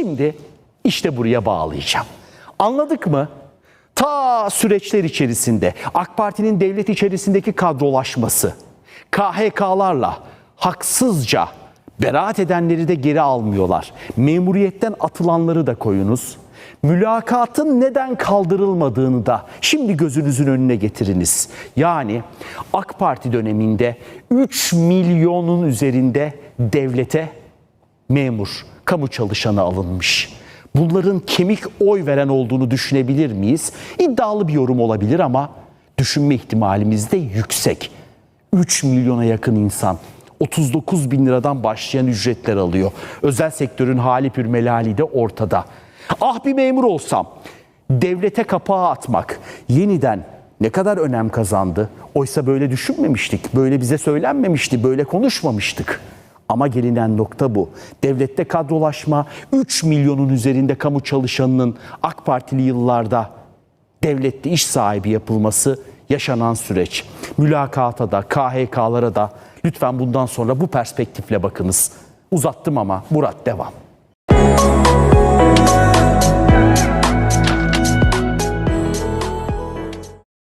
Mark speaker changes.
Speaker 1: Şimdi işte buraya bağlayacağım. Anladık mı? Ta süreçler içerisinde AK Parti'nin devlet içerisindeki kadrolaşması, KHK'larla haksızca beraat edenleri de geri almıyorlar. Memuriyetten atılanları da koyunuz. Mülakatın neden kaldırılmadığını da şimdi gözünüzün önüne getiriniz. Yani AK Parti döneminde 3 milyonun üzerinde devlete memur, kamu çalışanı alınmış. Bunların kemik oy veren olduğunu düşünebilir miyiz? İddialı bir yorum olabilir ama düşünme ihtimalimiz de yüksek. 3 milyona yakın insan 39 bin liradan başlayan ücretler alıyor. Özel sektörün hali pürmelali de ortada. Ah bir memur olsam, devlete kapağı atmak yeniden ne kadar önem kazandı. Oysa böyle düşünmemiştik, böyle bize söylenmemişti, böyle konuşmamıştık. Ama gelinen nokta bu. Devlette kadrolaşma 3 milyonun üzerinde kamu çalışanının AK Partili yıllarda devlette iş sahibi yapılması yaşanan süreç. Mülakata da KHK'lara da lütfen bundan sonra bu perspektifle bakınız. Uzattım ama Murat devam.